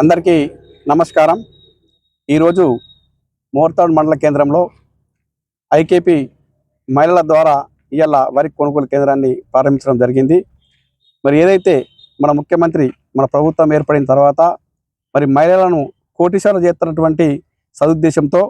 అందరికీ నమస్కారం. ఈరోజు మోర్తాడ్ మండల కేంద్రంలో ఐకేపీ మహిళల ద్వారా ఇవాళ వరి కొనుగోలు కేంద్రాన్ని ప్రారంభించడం జరిగింది. మరి ఏదైతే మన ముఖ్యమంత్రి మన ప్రభుత్వం ఏర్పడిన తర్వాత మరి మహిళలను కోటిశాలు చేస్తున్నటువంటి సదుద్దేశంతో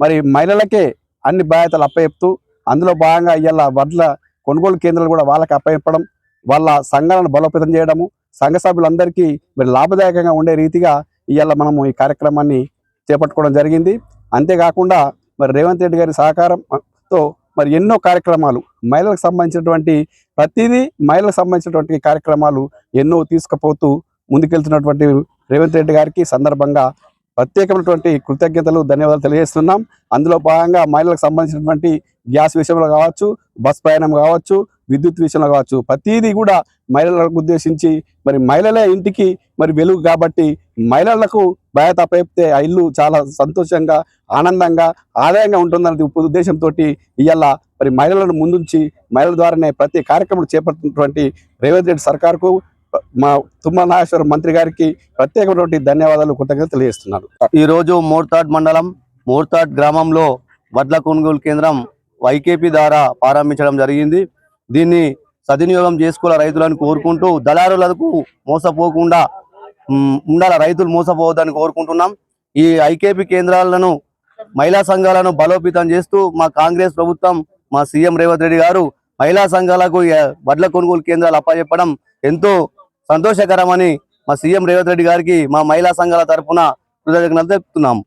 మరి మహిళలకే అన్ని బాధ్యతలు అప్పచెప్తూ అందులో భాగంగా ఇవాళ వడ్ల కొనుగోలు కేంద్రాలు కూడా వాళ్ళకి అప్పచెప్పడం వాళ్ళ సంఘాలను బలోపేతం చేయడము సంఘ సభ్యులందరికీ మరి లాభదాయకంగా ఉండే రీతిగా ఇవాళ మనము ఈ కార్యక్రమాన్ని చేపట్టుకోవడం జరిగింది. అంతేకాకుండా మరి రేవంత్ రెడ్డి గారి సహకారంతో మరి ఎన్నో కార్యక్రమాలు మహిళలకు సంబంధించినటువంటి ప్రతిదీ మహిళలకు సంబంధించినటువంటి కార్యక్రమాలు ఎన్నో తీసుకుపోతూ ముందుకెళ్తున్నటువంటి రేవంత్ రెడ్డి గారికి సందర్భంగా ప్రత్యేకమైనటువంటి కృతజ్ఞతలు ధన్యవాదాలు తెలియజేస్తున్నాం. అందులో భాగంగా మహిళలకు సంబంధించినటువంటి గ్యాస్ విషయంలో కావచ్చు బస్ ప్రయాణం కావచ్చు విద్యుత్ విషయంలో కావచ్చు ప్రతిదీ కూడా మహిళలకు ఉద్దేశించి మరి మహిళలే ఇంటికి మరి వెలుగు కాబట్టి మహిళలకు బయట అప్పచెప్తే ఆ ఇల్లు చాలా సంతోషంగా ఆనందంగా ఆదాయంగా ఉంటుందనే ఉద్దేశంతో ఇవాళ మరి మహిళలను ముందుంచి మహిళల ద్వారానే ప్రతి కార్యక్రమం చేపడుతున్నటువంటి రేవంత్ రెడ్డి సర్కార్కు మా తుమ్మ నాగేశ్వర మంత్రి గారికి ప్రత్యేకమైనటువంటి ధన్యవాదాలు కృతజ్ఞత తెలియజేస్తున్నాను. ఈరోజు మోర్తాడ్ మండలం మోర్తాడ్ గ్రామంలో వడ్ల కొనుగోలు కేంద్రం వైకేపీ ద్వారా ప్రారంభించడం జరిగింది. దీన్ని సద్వినియోగం చేసుకోవాల రైతులను కోరుకుంటూ దళారులకు మోసపోకుండా ఉండాల రైతులు మోసపోవద్దని కోరుకుంటున్నాం. ఈ ఐకేపీ కేంద్రాలను మహిళా సంఘాలను బలోపేతం చేస్తూ మా కాంగ్రెస్ ప్రభుత్వం మా సీఎం రేవంత్ రెడ్డి గారు మహిళా సంఘాలకు వడ్ల కొనుగోలు కేంద్రాలు అప్పచెప్పడం ఎంతో సంతోషకరమని మా సీఎం రేవంత్ రెడ్డి గారికి మా మహిళా సంఘాల తరఫున కృతజ్ఞతలు తెలుపుతున్నాం.